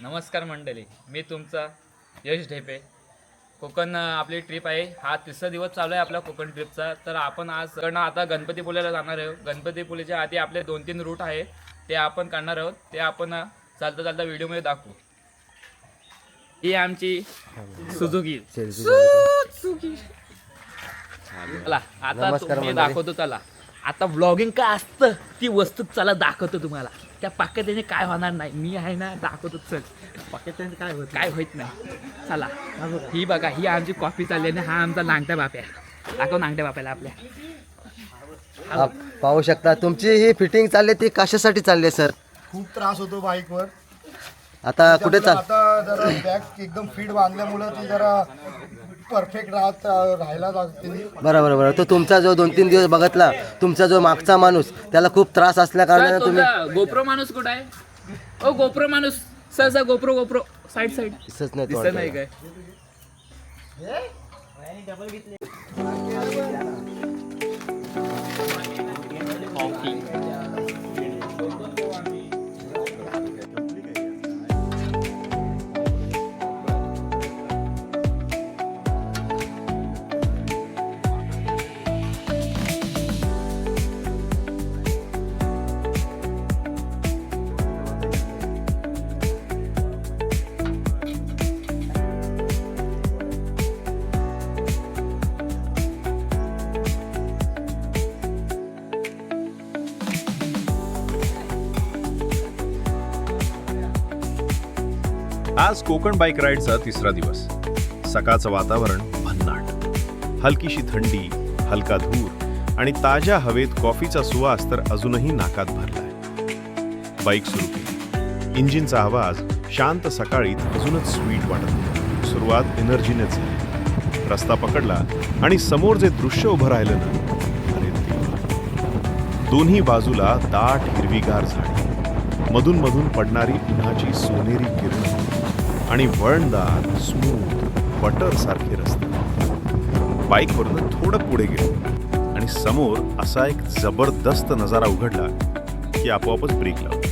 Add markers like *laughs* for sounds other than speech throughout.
नमस्कार मंडळी मी तुमचा यश ढेपे. कोकण आपली ट्रिप आहे. हा तिसरा दिवस चालू आहे आपला कोकण ट्रिपचा तर आपण आज कडनं आता गणपतीपुळ्याला जाणार आहोत. गणपतीपुळेच्या आधी आपले दोन तीन रूट आहे. ते आपण काढणार आहोत. ते आपण चालता चालता व्हिडिओमध्ये दाखवू. ही आमची सुझुकी. चला आता तुम्ही. दाखवतो चला. आता व्लॉगिंग काय असतं? ती वस्तू चला दाखवतो तुम्हाला. त्या पाकिटाने काय होणार नाही. मी आहे ना दाखवतो चल. पाकिस्तान काय होत काय होत नाही. चला. ही बघा ही आमची कॉफी चालली आणि हा आमचा नांगट्या बाप्या. दाखव नांगट्या बाप्याला आपल्या. पाहू शकता. तुमची ही फिटिंग चालली ती कशासाठी चालली आहे सर खूप त्रास होतो बाईकवर आता कुठे चाल आता जरा बॅग एकदम फिट बांधल्यामुळं ती जरा परफेक्ट राहत राहायला लागते. बरोबर बरोबर. तो तुमचा जो दोन तीन दिवस बघितला तुमचा जो मागचा माणूस त्याला खूप त्रास असल्या कारणाने तुम्ही तुमचा गोप्रो माणूस कुठं आहे? ओ गोप्रो माणूस. Sir sir GoPro GoPro. Side side दिसत नाही दिसत नाही तोंडाला. काय आज कोकण बाईक राईडचा तिसरा दिवस. सकाळचं वातावरण भन्नाट. हलकीशी थंडी हलका धूर आणि ताज्या हवेत कॉफीचा सुवास तर अजूनही नाकात भरलाय. बाईक सुरू केली. इंजिनचा आवाज शांत सकाळीत अजूनच स्वीट वाटत होता. सुरुवात एनर्जीनेच झाली. रस्ता पकडला आणि समोर जे दृश्य उभं राहिलं ना अरे देवा. दोन्ही बाजूला दाट हिरवीगार झाडी. मधून मधून पडणारी उन्हाची सोनेरी किरण. आणि वळणदार स्मूथ बटरसारखे रस्ते. बाईकवरून थोडं पुढे गेलो आणि समोर असा एक जबरदस्त नजारा उघडला की आपोआपच ब्रेक लावला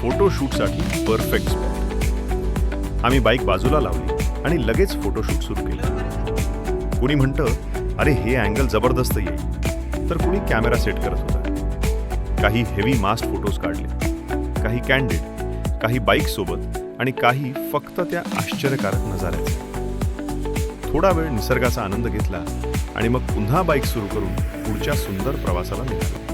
फोटोशूटसाठी परफेक्ट स्पॉट आम्ही बाईक बाजूला लावली आणि लगेच फोटोशूट सुरू केलं. कुणी म्हणतं अरे हे अँगल जबरदस्त येईल. तर कुणी कॅमेरा सेट करत होता. काही हेवी मास्ट फोटोज काढले. काही कॅन्डिड काही बाईक सोबत आणि काही फक्त त्या आश्चर्यकारक नजाऱ्याचे. थोडा वेळ निसर्गाचा आनंद घेतला आणि मग पुन्हा बाईक सुरू करून पुढच्या सुंदर प्रवासाला निघालो.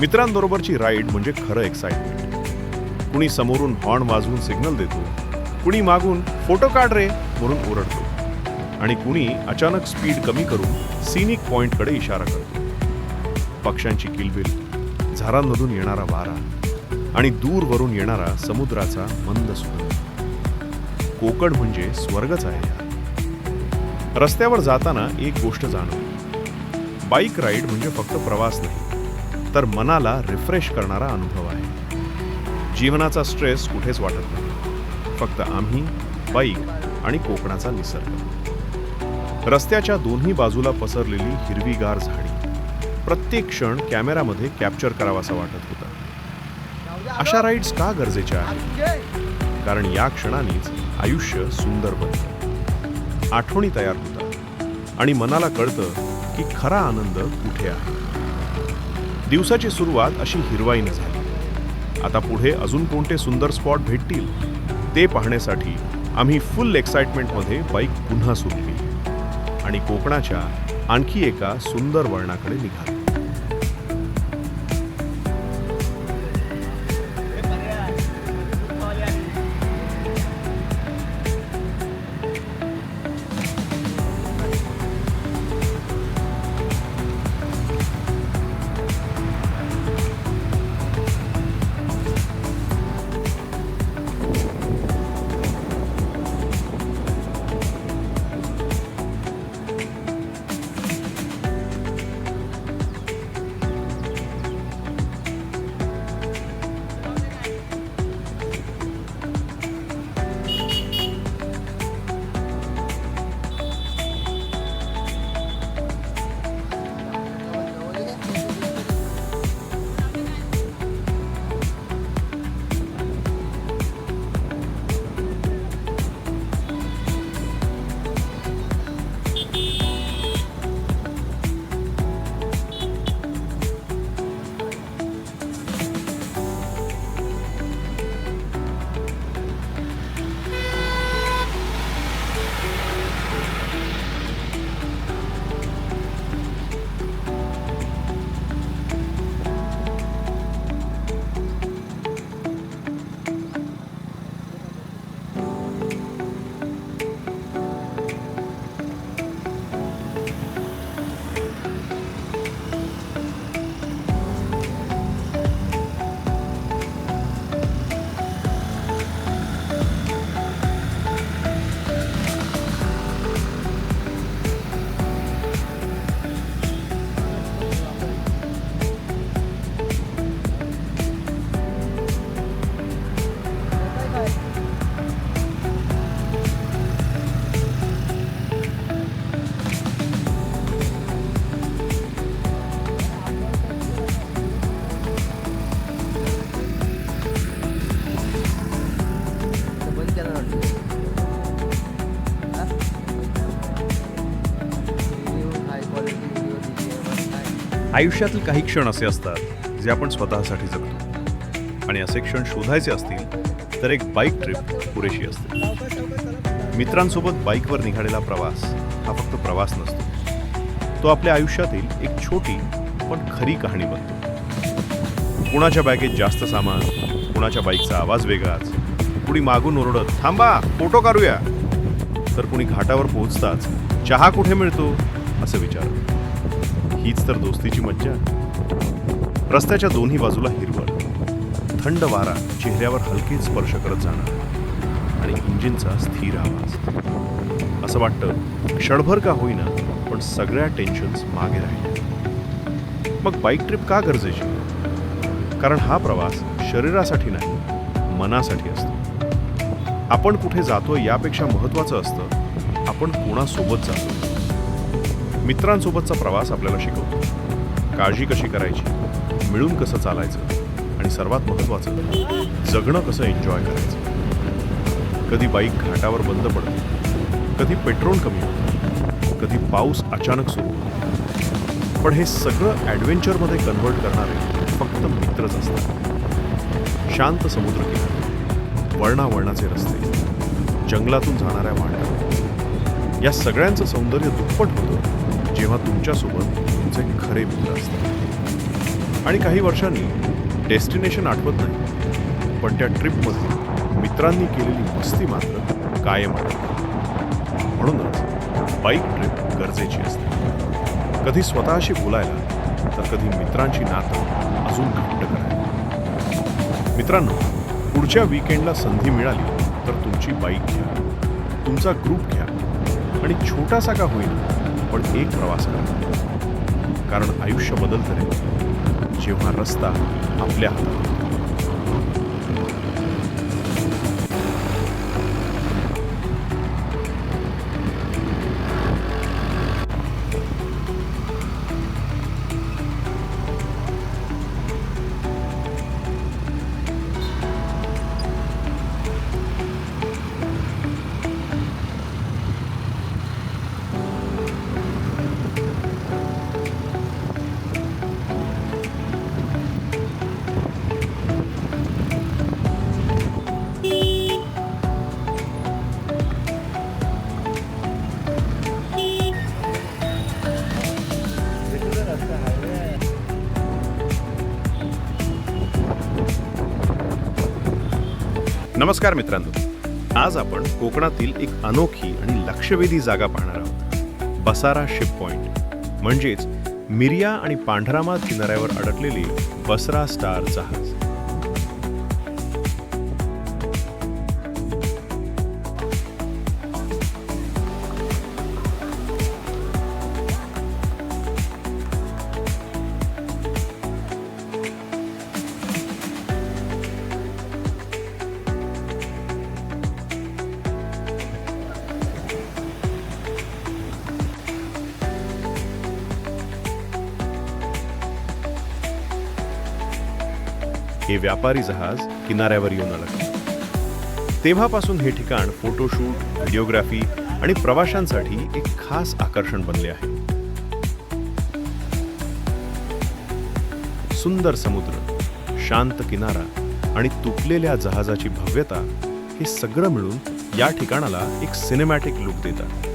मित्रांबरोबरची राईड म्हणजे खरं एक्साइटमेंट कुणी समोरून हॉर्न वाजवून सिग्नल देतो कुणी मागून फोटो काढ रे म्हणून ओरडतो आणि कुणी अचानक स्पीड कमी करून सिनिक पॉइंटकडे इशारा करतो. पक्ष्यांची किलबिल झाडांमधून येणारा वारा आणि दूरवरून येणारा समुद्राचा मंद सुगंध. कोकण म्हणजे स्वर्गच आहे रस्त्यावर जाताना एक गोष्ट जाणवली. बाईक राईड म्हणजे फक्त प्रवास नाही तर मनाला रिफ्रेश करणारा अनुभव आहे. जीवनाचा स्ट्रेस कुठेच वाटत नाही. फक्त आम्ही बाईक आणि कोकणाचा निसर्ग. रस्त्याच्या दोन्ही बाजूला पसरलेली हिरवीगार झाडी. प्रत्येक क्षण कॅमेरामध्ये कॅप्चर करावासा वाटत होता. अशा राईड्स का गरजेच्या आहेत? कारण या क्षणानेच आयुष्य सुंदर बनतं आठवणी तयार होतात. आणि मनाला कळतं की खरा आनंद कुठे आहे? दिवसाची सुरुवात अशी हिरवाईने झाली. आता पुढे अजून कोणते सुंदर स्पॉट भेटतील ते पाहण्यासाठी आम्ही फुल एक्साइटमेंटमध्ये बाईक पुन्हा सुरू केली. आणि कोकणाच्या आणखी एका सुंदर वळणाकडे निघालो. आयुष्यातील काही क्षण असे असतात जे आपण स्वतःसाठी जगतो. आणि असे क्षण शोधायचे असतील तर एक बाईक ट्रिप पुरेशी असते. मित्रांसोबत बाईकवर निघालेला प्रवास हा फक्त प्रवास नसतो. तो आपल्या आयुष्यातील एक छोटी पण खरी कहाणी बनतो. कुणाच्या बॅगेत जास्त सामान कुणाच्या बाईकचा आवाज वेगळाच कुणी मागून ओरडत थांबा फोटो काढूया. तर कुणी घाटावर पोहोचताच चहा कुठे मिळतो? असं विचार. हीच तर दोस्तीची मज्जा. रस्त्याच्या दोन्ही बाजूला हिरवळ. थंड वारा चेहऱ्यावर हलके स्पर्श करत जाणार. आणि इंजिनचा स्थिर आवाज. असं वाटतं क्षणभर का होईना पण सगळ्या टेन्शन्स मागे राहिले मग बाईक ट्रिप का गरजेची? कारण हा प्रवास शरीरासाठी नाही मनासाठी असतो. आपण कुठे जातो यापेक्षा महत्त्वाचं असतं आपण कोणासोबत जातो मित्रांसोबतचा प्रवास आपल्याला शिकवतो. काळजी कशी करायची? मिळून कसं चालायचं? आणि सर्वात महत्त्वाचं जगणं कसं एन्जॉय करायचं? कधी बाईक घाटावर बंद पडते कधी पेट्रोल कमी होतं कधी पाऊस अचानक सुरू होतो. पण हे सगळं ॲडव्हेंचरमध्ये कन्व्हर्ट करणारे फक्त मित्रच असतात. शांत समुद्रकिनारे वळणावळणाचे रस्ते जंगलातून जाणाऱ्या वाड्या. या सगळ्यांचं सौंदर्य दुप्पट होतं. जेव्हा तुमच्यासोबत तुमचे खरे मित्र असतात. आणि काही वर्षांनी डेस्टिनेशन आठवत नाही. पण त्या ट्रिपमध्ये मित्रांनी केलेली मस्ती मात्र कायम आठवते म्हणूनच बाईक ट्रिप गरजेची असते. कधी स्वतःशी बोलायला तर कधी मित्रांची नातं अजून घट्ट करायला. मित्रांनो पुढच्या विकेंडला संधी मिळाली तर तुमची बाईक घ्या. तुमचा ग्रुप घ्या. आणि छोटासा का होईना पण एक प्रवास करतो कारण आयुष्य बदलतं रे. जेव्हा रस्ता आपल्या हातात नमस्कार मित्रांनो. आज आपण कोकणातील एक अनोखी आणि लक्षवेधी जागा पाहणार आहोत. बसारा शिप पॉइंट. म्हणजेच मिरिया आणि पांढरामा किनाऱ्यावर अडकलेले बसरा स्टार जहाज. व्यापारी जहाज किनाऱ्यावर येऊन अडकले तेव्हापासून हे ठिकाण फोटोशूट व्हिडिओग्राफी आणि प्रवाशांसाठी एक खास आकर्षण बनले आहे. सुंदर समुद्र शांत किनारा आणि तुटलेल्या जहाजाची भव्यता हे सगळं मिळून या ठिकाणाला एक सिनेमॅटिक लुक देतात.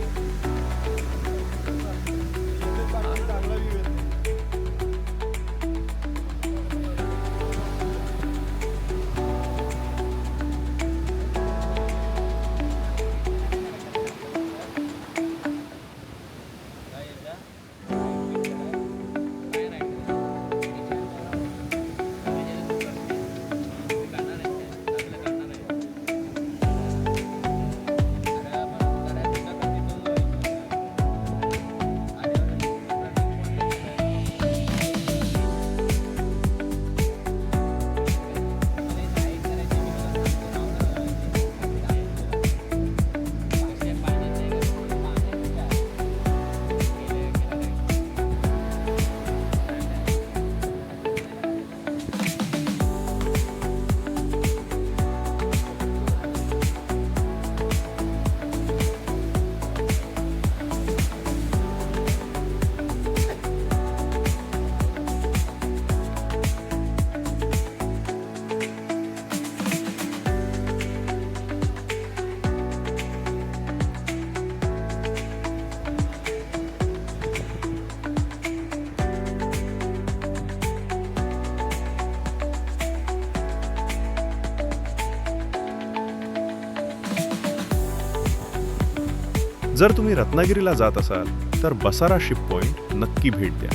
जर तुम्ही रत्नागिरीला जात असाल तर बसारा शिप पॉइंट नक्की भेट द्या.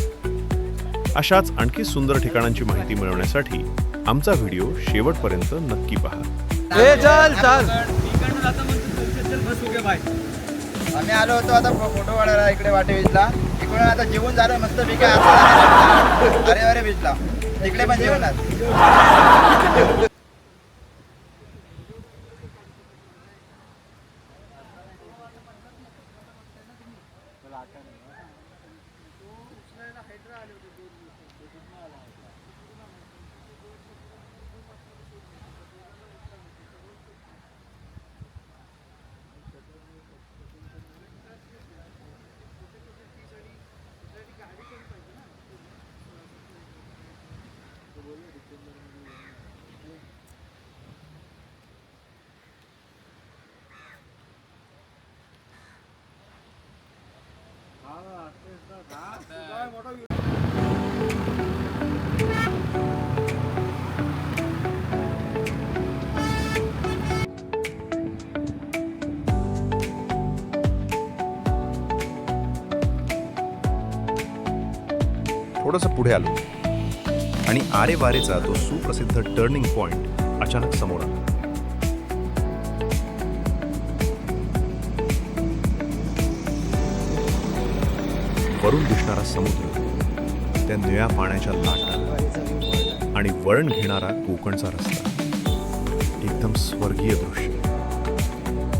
अशाच आणखी सुंदर ठिकाणांची माहिती मिळवण्यासाठी आमचा व्हिडिओ शेवटपर्यंत नक्की पहा. आम्ही आलो होतो आता फोटो काढायला इकडे वाटे बीचला. इकडून आता जेवण झालं मस्त पिके *laughs* अरे अरे बीचला. तिकडे पण जेवणार थोडंसं पुढे आलो. आणि आरे वारेचा तो सुप्रसिद्ध टर्निंग पॉइंट अचानक समोर आला. वरून दिसणारा समुद्र त्या निळ्या पाण्याच्या लाटा आणि वळण घेणारा कोकणचा रस्ता. एकदम स्वर्गीय दृश्य.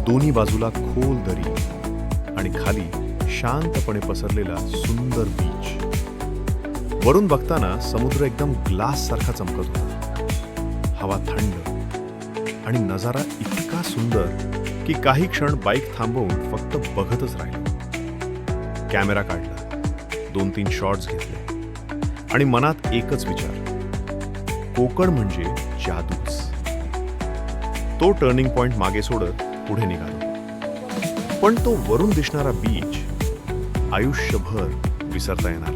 दोन्ही बाजूला खोल दरी आणि खाली शांतपणे पसरलेला सुंदर बीच वरून बघताना समुद्र एकदम ग्लास सारखा चमकत होता. हवा थंड आणि नजारा इतका सुंदर की काही क्षण बाईक थांबवून फक्त बघतच राहिलो. कॅमेरा काढला. दोन तीन शॉट्स घेतले. आणि मनात एकच विचार. कोकण म्हणजे जादूच. तो टर्निंग पॉइंट मागे सोडत पुढे निघालो. पण तो वरून दिसणारा बीच आयुष्यभर विसरता येणार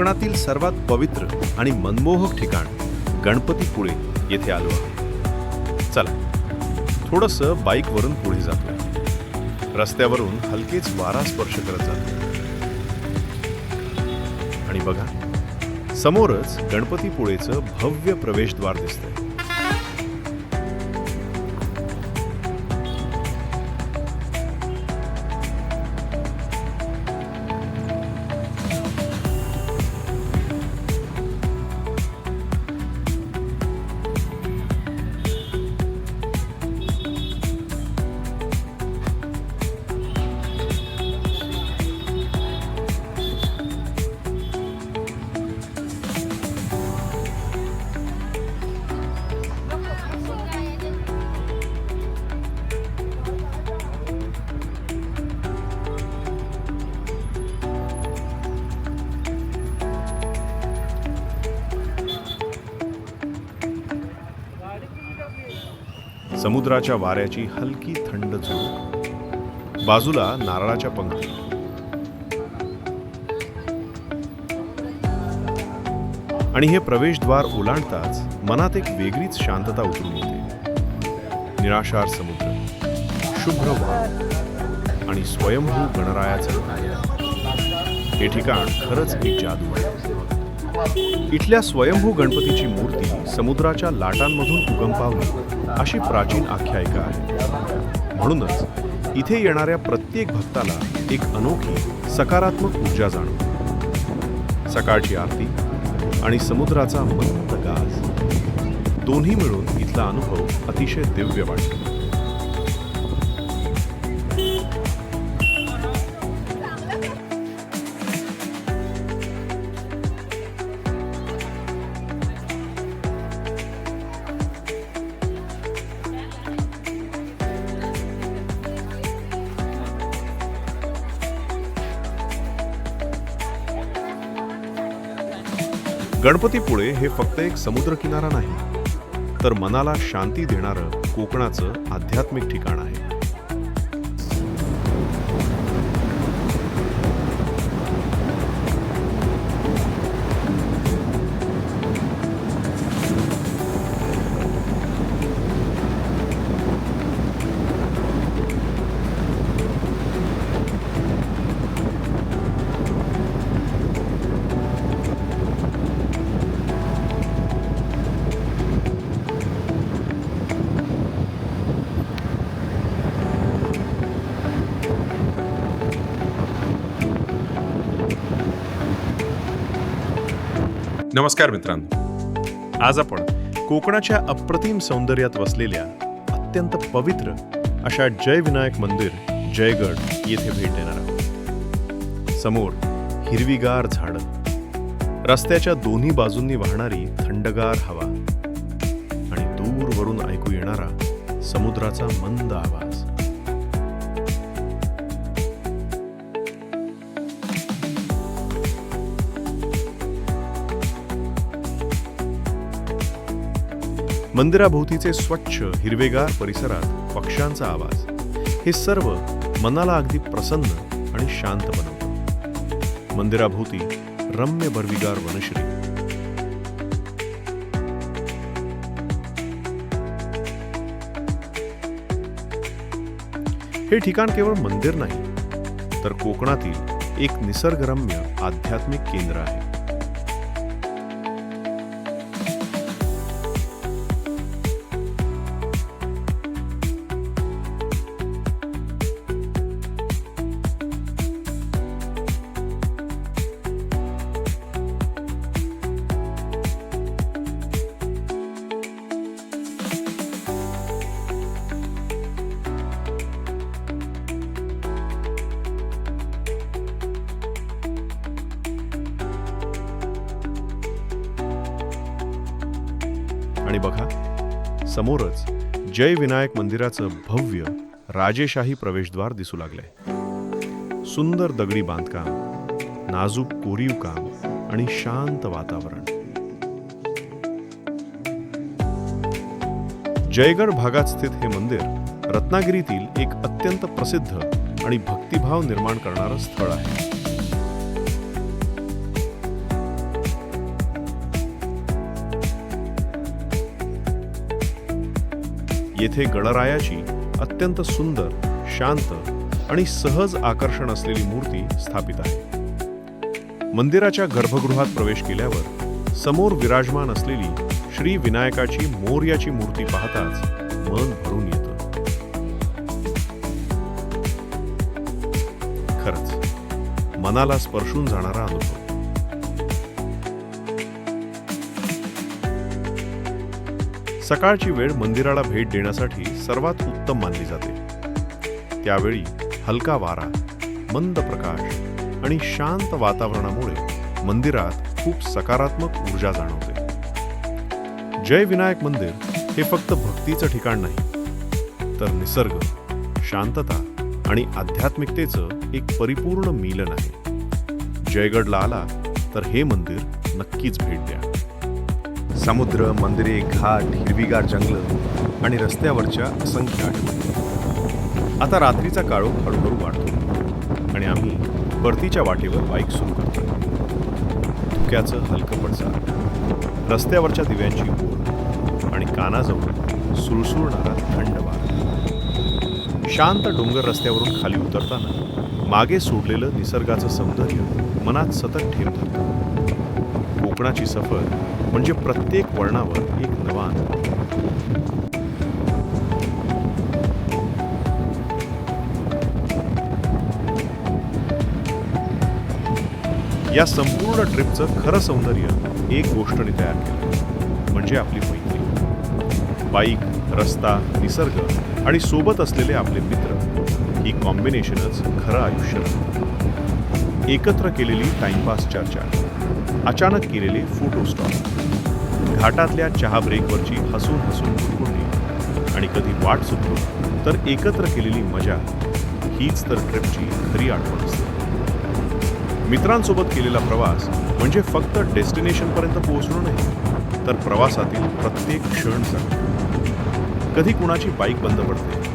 कोकणातील सर्वात पवित्र आणि मनमोहक ठिकाण गणपतीपुळे येथे आलो आहे चला थोडंसं बाईकवरून पुढे जातो रस्त्यावरून हलकेच वारा स्पर्श करत जातो आणि बघा समोरच गणपतीपुळेचं भव्य प्रवेशद्वार दिसतंय. समुद्राच्या वाऱ्याची हलकी थंड झुळूक. बाजूला नारळाच्या पंखा. आणि हे प्रवेशद्वार ओलांडताच मनात एक वेगळीच शांतता उतरून येते. निराशार समुद्र शुभ्र वाळ आणि स्वयंभू गणरायाचं हे ठिकाण खरंच एक जादू आहे. इथल्या स्वयंभू गणपतीची मूर्ती समुद्राच्या लाटांमधून उगम पावली. अशी प्राचीन आख्यायिका आहे. म्हणूनच इथे येणाऱ्या प्रत्येक भक्ताला एक अनोखी सकारात्मक ऊर्जा जाणवते. सकाळची आरती आणि समुद्राचा मंद गाज. दोन्ही मिळून इथला अनुभव अतिशय दिव्य वाटतो गणपतीपुळे हे फक्त एक समुद्रकिनारा नाही तर मनाला शांती देणारं कोकणाचं आध्यात्मिक ठिकाण आहे. नमस्कार मित्रांनो. आज आपण कोकणाच्या अप्रतिम सौंदर्यात वसलेल्या अत्यंत पवित्र अशा जय विनायक मंदिर जयगड येथे भेट देणार आहोत. समोर हिरवीगार झाडं रस्त्याच्या दोन्ही बाजूंनी वाहणारी थंडगार हवा आणि दूरवरून ऐकू येणारा समुद्राचा मंद आवाज. मंदिराभोवतीचे स्वच्छ हिरवेगार परिसरात पक्ष्यांचा आवाज. हे सर्व मनाला अगदी प्रसन्न आणि शांत बनवतं. मंदिराभोवती रम्य बर्विगार वनश्री. हे ठिकाण केवळ मंदिर नाही तर कोकणातील एक निसर्गरम्य आध्यात्मिक केंद्र आहे. बघा. समोरच जय विनायक मंदिराचं भव्य राजेशाही प्रवेशद्वार दिसू लागलंय. सुंदर दगडी बांधकाम नाजूक कोरीव काम आणि शांत वातावरण. जयगड भागात स्थित हे मंदिर रत्नागिरीतील एक अत्यंत प्रसिद्ध आणि भक्तिभाव निर्माण करणारं स्थळ आहे. येथे गणरायाची अत्यंत सुंदर शांत आणि सहज आकर्षण असलेली मूर्ती स्थापित आहे. मंदिराच्या गर्भगृहात प्रवेश केल्यावर समोर विराजमान असलेली श्री विनायकाची मोर्याची मूर्ती पाहताच मन भरून येतं. खरंच मनाला स्पर्शून जाणारा अनुभव. सकाळची वेळ मंदिराला भेट देण्यासाठी सर्वात उत्तम मानली जाते. त्यावेळी हलका वारा मंद प्रकाश आणि शांत वातावरणामुळे मंदिरात खूप सकारात्मक ऊर्जा जाणवते. जय विनायक मंदिर हे फक्त भक्तीचं ठिकाण नाही तर निसर्ग शांतता आणि आध्यात्मिकतेचं एक परिपूर्ण मिलन आहे. जयगडला आला तर हे मंदिर नक्कीच भेट द्या. समुद्र मंदिरे घाट हिरवीगार जंगल आणि रस्त्यावरच्या असंख्य आठवणी. आता रात्रीचा काळोख हळूहळू वाढतो आणि आम्ही परतीच्या वाटेवर बाईक सुरू करतो. धुक्याचं हलकं पडसाद रस्त्यावरच्या दिव्यांची ओढ आणि कानाजवळ सुळसुळणारा थंड वारा. शांत डोंगर रस्त्यावरून खाली उतरताना मागे सोडलेलं निसर्गाचं सौंदर्य मनात सतत ठेवतात. कोकणाची सफर म्हणजे प्रत्येक वळणावर एक नवा अनुभव या संपूर्ण ट्रिपचं खरं सौंदर्य एक गोष्टने तयार केलं म्हणजे आपली मैत्री. बाईक रस्ता निसर्ग आणि सोबत असलेले आपले मित्र ही कॉम्बिनेशनच खरं आयुष्य. एकत्र केलेली टाइमपास चर्चा अचानक केलेले फोटो स्टॉप. घाटातल्या चहा ब्रेकवरची हसून हसून गुरगुरणी आणि कधी वाट सुटलो तर एकत्र केलेली मजा हीच तर ट्रिपची खरी आठवण असते. मित्रांसोबत केलेला प्रवास म्हणजे फक्त डेस्टिनेशनपर्यंत पोहोचणं नाही तर प्रवासातील प्रत्येक क्षण सांगतो. कधी कुणाची बाईक बंद पडते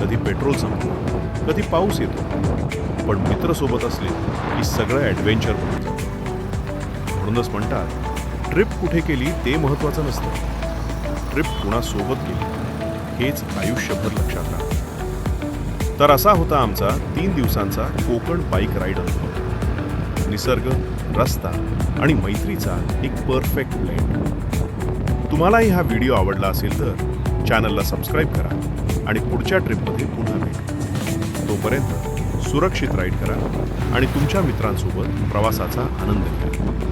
कधी पेट्रोल संपतो कधी पाऊस येतो पण मित्रसोबत असले की सगळं ॲडव्हेंचर होतं म्हणूनच म्हणतात ट्रिप कुठे केली ते महत्त्वाचं नसतं. ट्रिप कुणासोबत केली हेच आयुष्यभर लक्षात राहतं. तर असा होता आमचा तीन दिवसांचा कोकण बाईक राईड अनुभव. निसर्ग रस्ता आणि मैत्रीचा एक परफेक्ट ब्लेंड. तुम्हालाही हा व्हिडिओ आवडला असेल तर चॅनलला सबस्क्राईब करा आणि पुढच्या ट्रिपमध्ये पुन्हा भेटू. तोपर्यंत सुरक्षित राईड करा आणि तुमच्या मित्रांसोबत प्रवासाचा आनंद घ्या.